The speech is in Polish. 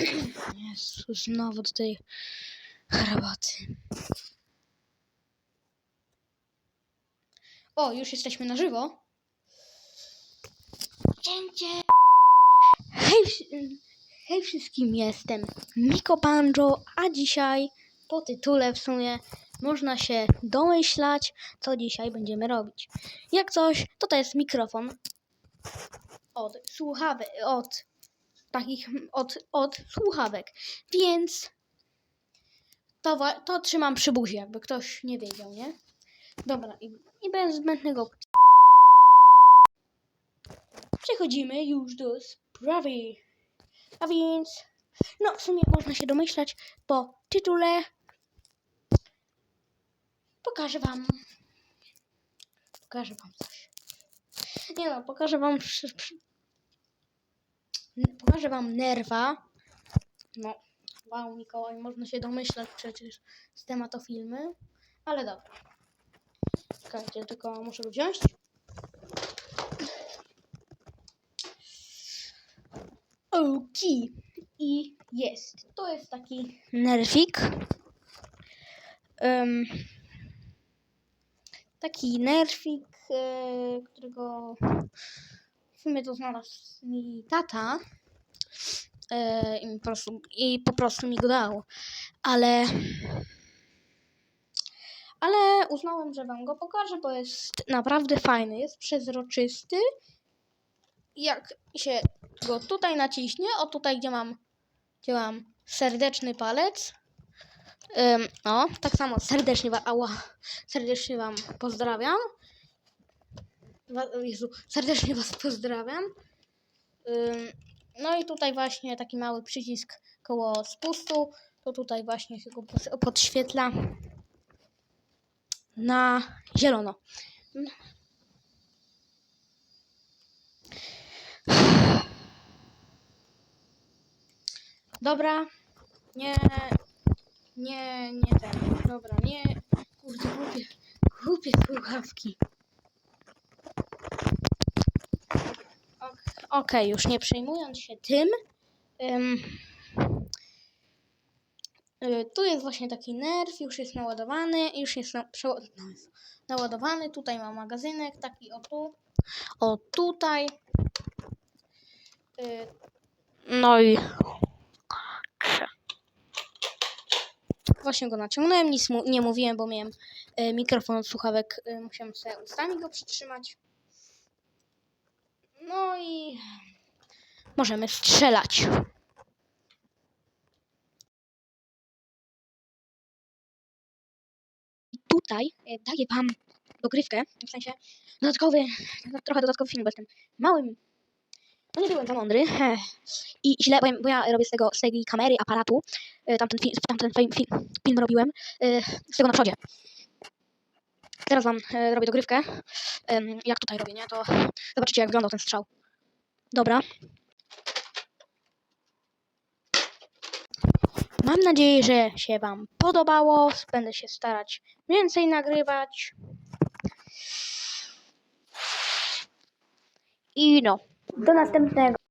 Jezu, znowu do tej herbaty. O, już jesteśmy na żywo. Cięcie! Hej, hej wszystkim, jestem Miko Banjo, a dzisiaj po tytule w sumie można się domyślać, co dzisiaj będziemy robić. Jak coś, to to jest mikrofon od słuchawek, od takich, od, od słuchawek, więc to, to trzymam przy buzi, jakby ktoś nie wiedział, nie? Dobra, i, i bez zbędnego przechodzimy już do sprawy. A więc, no w sumie można się domyślać po tytule. Pokażę wam. Pokażę wam coś. Nie no, pokażę wam. Pokażę wam nerwa. No, wow, Mikołaj, można się domyślać przecież z tematofilmy. Ale dobra. Czekajcie, tylko muszę go wziąć. Oki. I jest. To jest taki nerwik. Em, taki nerwik, e, którego sumie to znalazł mi tata. E, i, po prostu, I po prostu mi go dał. Ale. Ale uznałem, że wam go pokażę, bo jest naprawdę fajny. Jest przezroczysty. Jak się go tutaj naciśnie, o tutaj, gdzie mam, gdzie mam serdeczny palec. Ym, o, tak samo serdecznie, ała, serdecznie Wam pozdrawiam. Jezu, serdecznie Was pozdrawiam. No i tutaj właśnie taki mały przycisk koło spustu. To tutaj właśnie się go podświetla na zielono. Dobra, nie, nie, nie dobra, nie, kurde, głupie, głupie słuchawki. Ok- już nie przejmując się tym, ym, y, tu jest właśnie taki nerw, już jest naładowany, już jest na, no, naładowany, tutaj ma magazynek, taki o tu, o tutaj. Y, no i Właśnie go naciągnąłem, nic mu nie mówiłem, bo miałem e, mikrofon od słuchawek, e, musiałem sobie ustami go przytrzymać. No i możemy strzelać. I tutaj e, daję wam dogrywkę, w sensie dodatkowy, trochę dodatkowy film, bo jestem małym, no nie byłem za mądry i źle, bo ja, bo ja robię z tego, z tej kamery, aparatu, e, tamten, fi, tamten film, film, film robiłem, e, z tego na przodzie. Teraz wam e, robię dogrywkę. Em, jak tutaj robię, nie? To zobaczycie, jak wyglądał ten strzał. Dobra. Mam nadzieję, że się wam podobało. Będę się starać więcej nagrywać. I no, do następnego.